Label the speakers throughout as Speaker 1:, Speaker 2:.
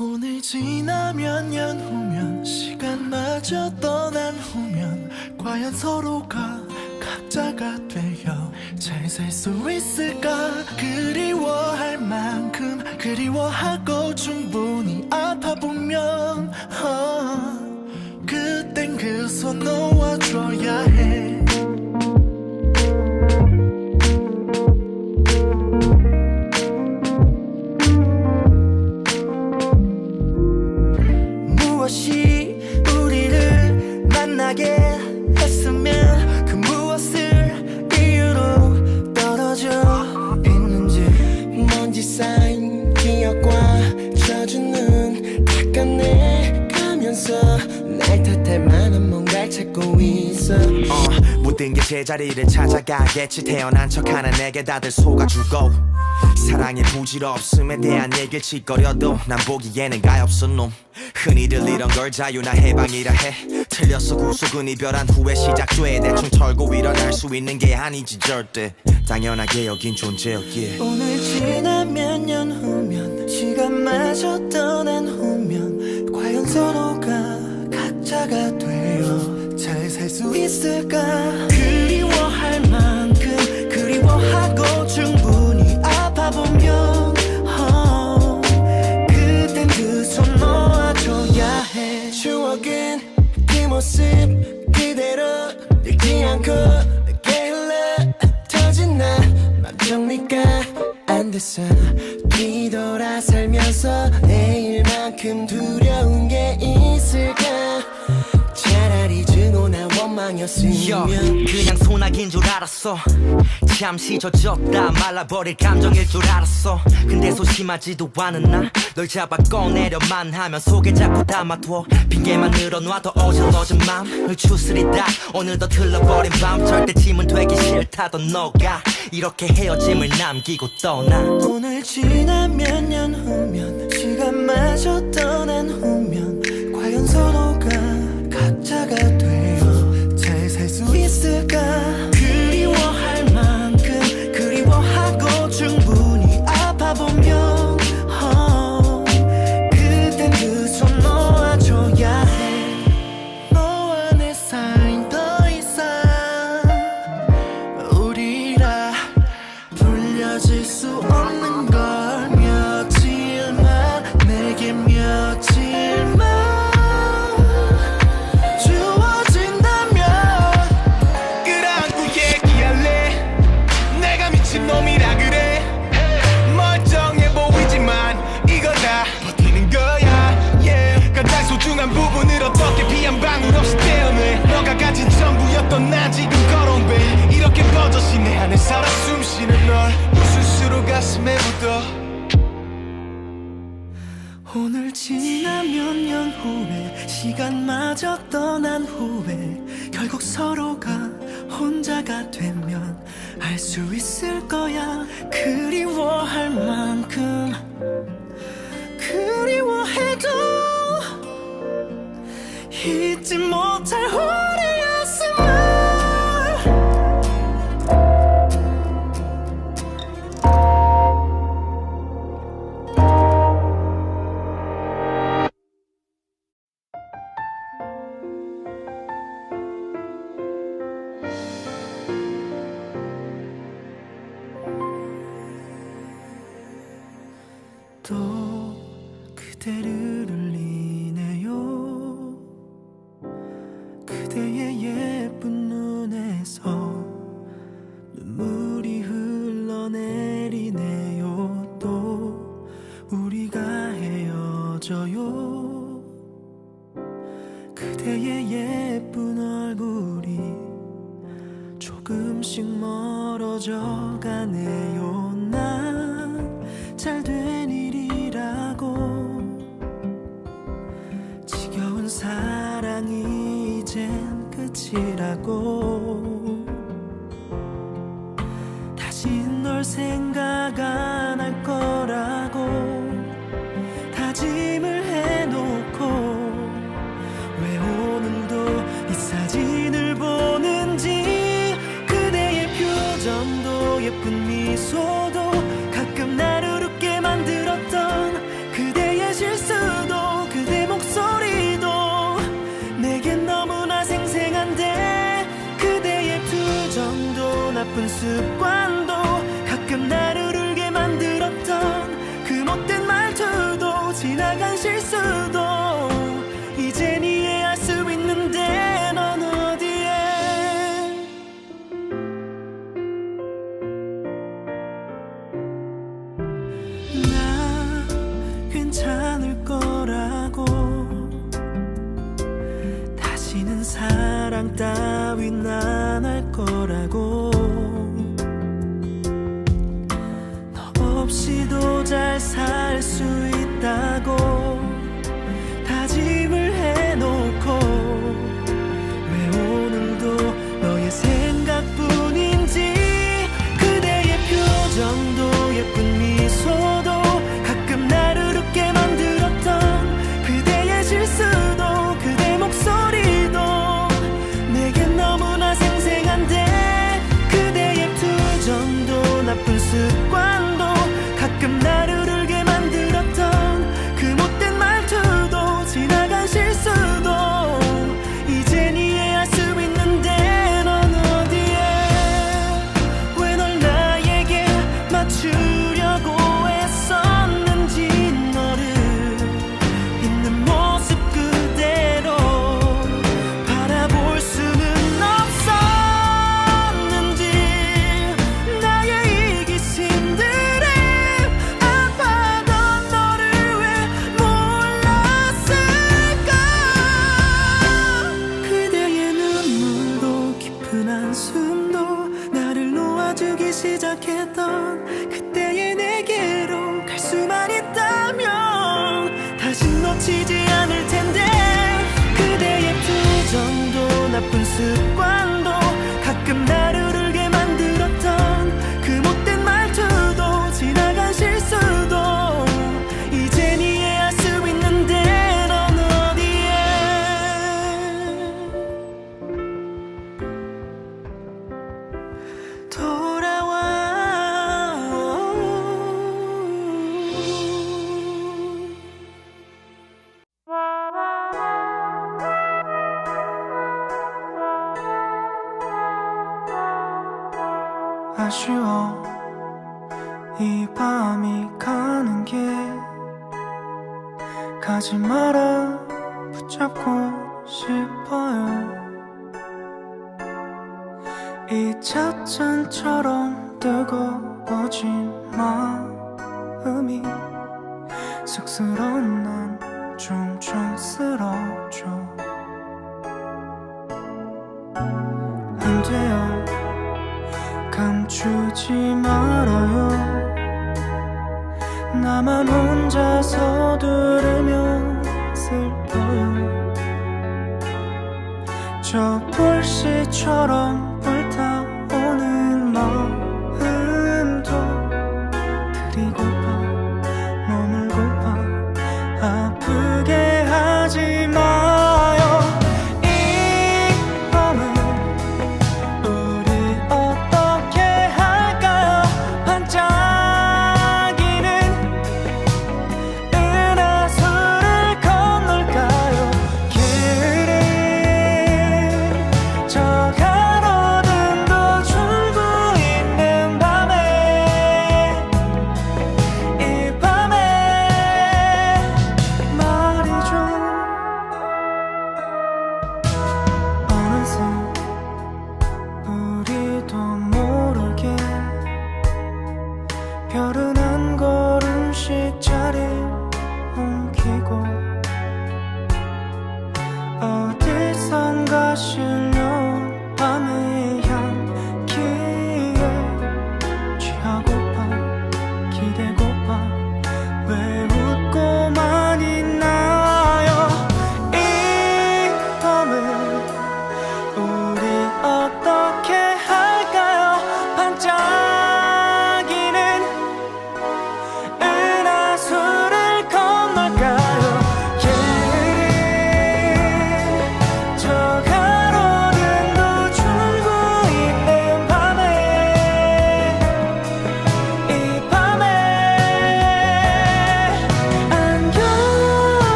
Speaker 1: 오늘 지나면 년 후면 시간마저 떠난 후면 과연 서로가 각자가 되어 잘 살 수 있을까? 그리워할 만큼 그리워하고 충분히 아파보면 어, 그땐 그 손 놓아줘야 해
Speaker 2: 쌓인 기억과 젖은 눈 닦아내 가면서 날 탓할 만한 뭔가를 찾고 있어.
Speaker 3: 어, 모든 게 제자리를 찾아가겠지. 태어난 척하는 내게 다들 속아주고 사랑의 부질없음에 대한 얘기를 짓거려도 난 보기에는 가엾어 놈. 흔히들 이런 걸 자유나 해방이라 해 틀렸어. 구속은 이별한 후에 시작돼. 대충 털고 일어날 수 있는 게 아니지 절대. 당연하게 여긴 존재였기에.
Speaker 1: 오늘 지나면 년 후면 시간마저 떠난 후면 과연 서로가 각자가 되어 잘 살 수 있을까? 그리워할 만큼 그리워하고 충분
Speaker 3: 잠시 젖었다 말라버릴 감정일 줄 알았어. 근데 소심하지도 않은 나 널 잡아 꺼내려만 하면 속에 자꾸 담아둬. 핑계만 늘어놔도 어질러진 맘을 추스리다. 오늘도 틀려버린 밤 절대 짐은 되기 싫다던 너가. 이렇게 헤어짐을 남기고 떠나.
Speaker 1: 오늘 지나면 년 후면 시간마저 떠난 후 시간마저 떠난 후에 결국 서로가 혼자가 되면 알 수 있을 거야. 그리워할 만큼 그리워해도 잊지 못할 우 조금씩 멀어져 가네요. 난 잘 된 일이라고. 지겨운 사랑이 이젠 끝이라고 时光 마음이 쑥스러운 난 종종 쓰러져. 안 돼요. 감추지 말아요. 나만 혼자 서두르면 슬퍼요. 저 불씨처럼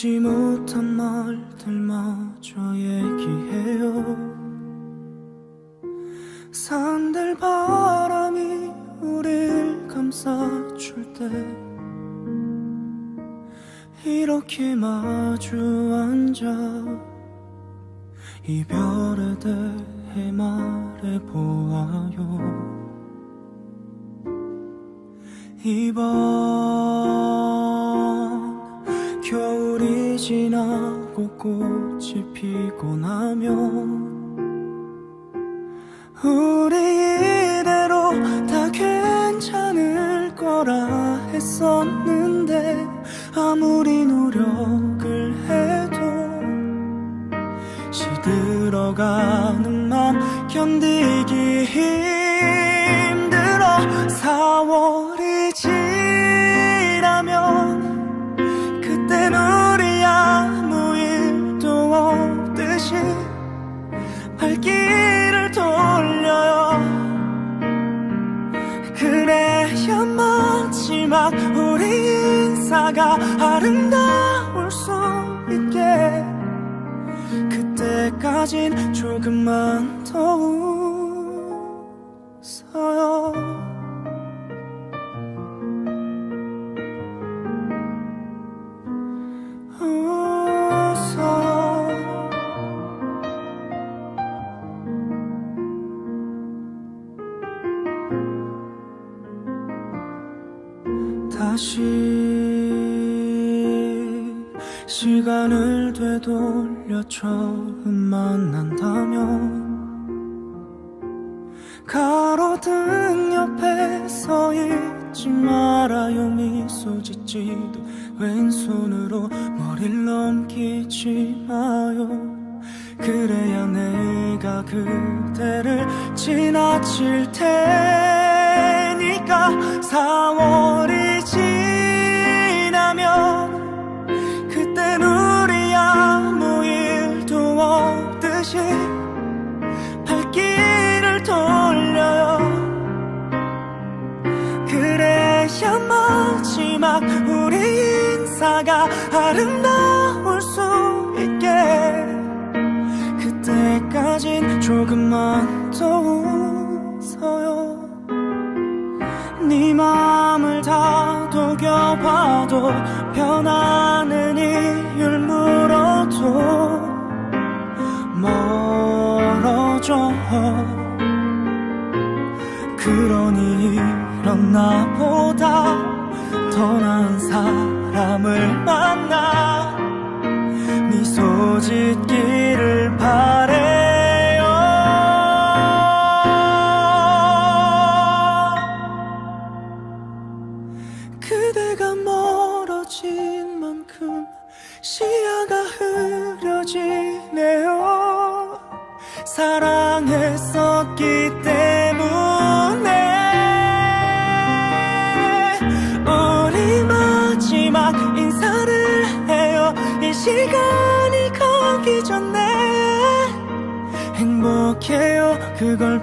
Speaker 1: 하지 못한 말들마저 얘기해요. 산들 바람이 우릴 감싸줄 때 이렇게 마주 앉아 이별에 대해 말해보아요. 이번 지나고 꽃이 피고 나면 우리 이대로 다 괜찮을 거라 했었는데 아무리 노력을 해도 시들어가는 맘 견디기 힘 그때까진 조금만 더 웃어요. 다시 시간을 되돌려 처음 만난다면 가로등 옆에 서 있지 말아요. 미소 짓지도 왼손으로 머리를 넘기지 마요. 그래야 내가 그대를 지나칠 테니까. 4월이 마지막 우리 인사가 아름다울 수 있게. 그때까진 조금만 더 웃어요. 네 맘을 다독여봐도 변하는 이유를 물어도 멀어져. 그러니 이런 나보다 더 나은 사람을 만나 미소 짓기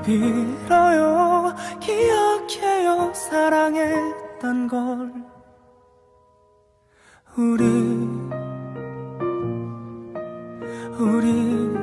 Speaker 1: 빌어요. 기억해요. 사랑했던 걸. 우리 우리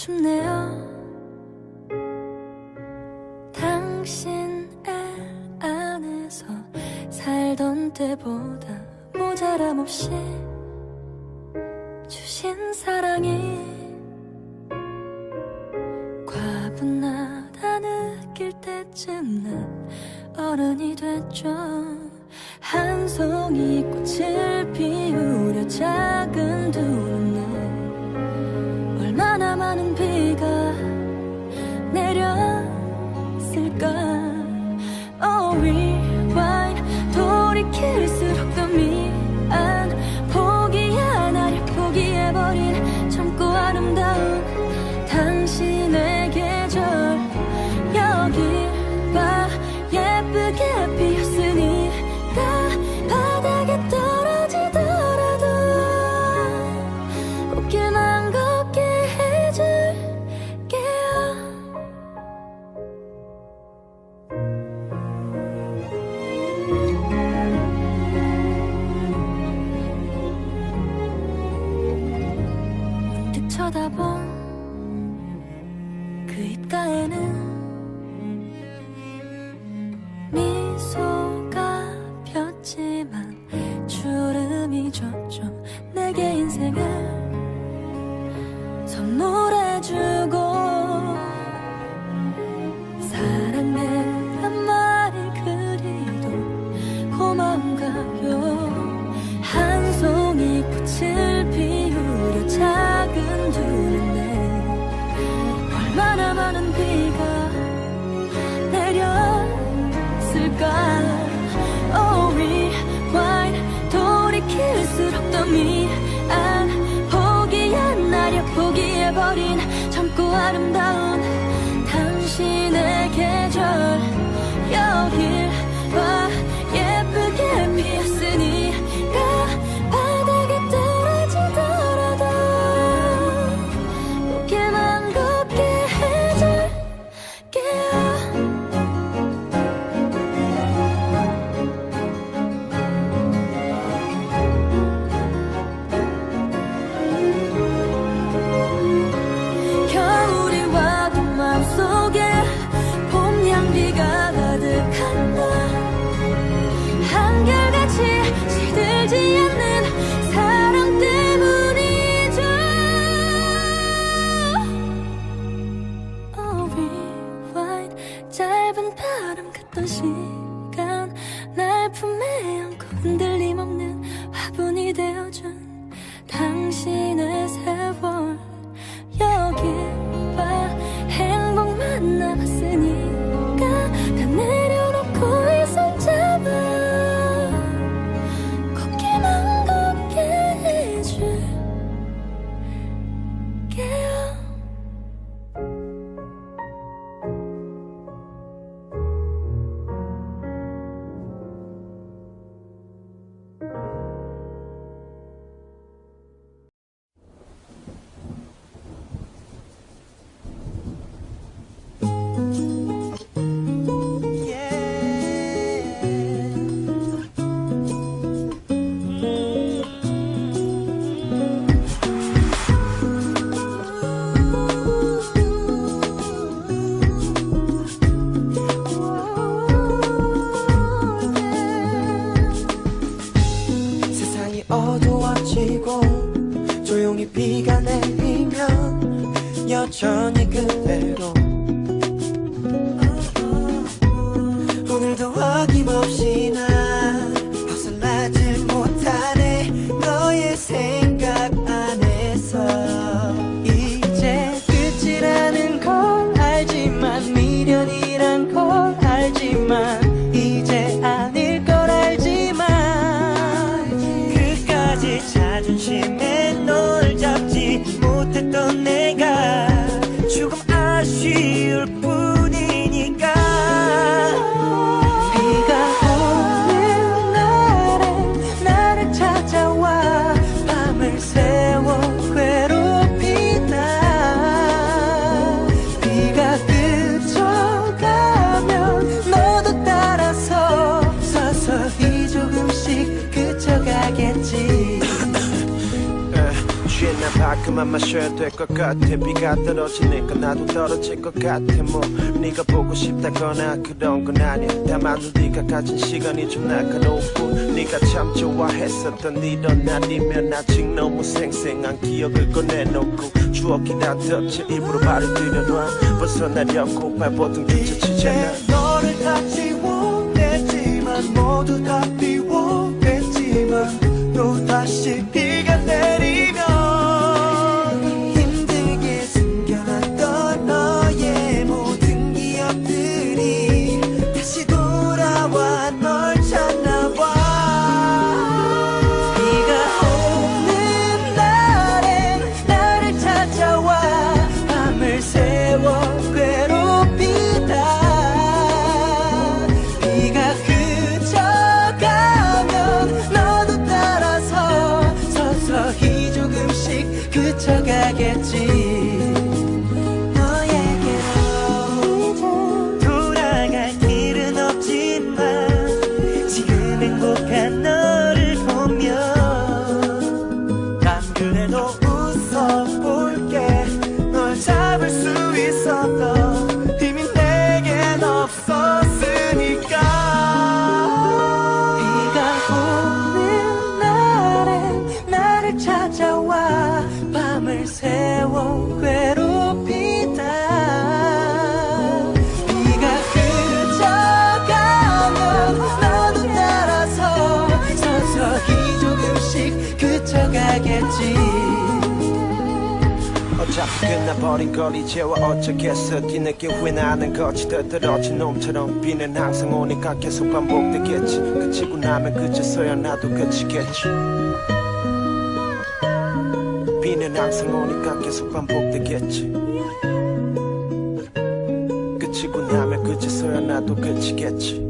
Speaker 4: 춥네요. 당신의 안에서 살던 때보다 모자람 없이 gerekirse 所以。 작은 시간 날 품에 안고 흔들림 없는
Speaker 2: 그만
Speaker 5: 마셔야 될 것 같아. 비가 떨어지니까 나도 떨어질 것 같아. 뭐 네가 보고 싶다거나 그런 건 아니야. 다만 네가 가진 시간이 좀 날카롭고 네가 참 좋아했었던 이런 날이면 아직 너무 생생한 기억을 꺼내놓고 추억이 다 덮쳐 입으로 말을 들여놔. 벗어나려고 말버둥 뒤쳐치잖아.
Speaker 2: 너를 다 지워냈지만 모두 다
Speaker 6: 비워냈지만 또
Speaker 5: 다시 끝나버린 걸 이제와 어쩌겠어. 뒤늦게 후회나는 거지 떠들어진 놈처럼 비는 항상 오니까 계속 반복되겠지. 그치고 나면 그쳐서야 나도 그치겠지. 비는 항상 오니까 계속 반복되겠지. 그치고 나면 그쳐서야 나도 그치겠지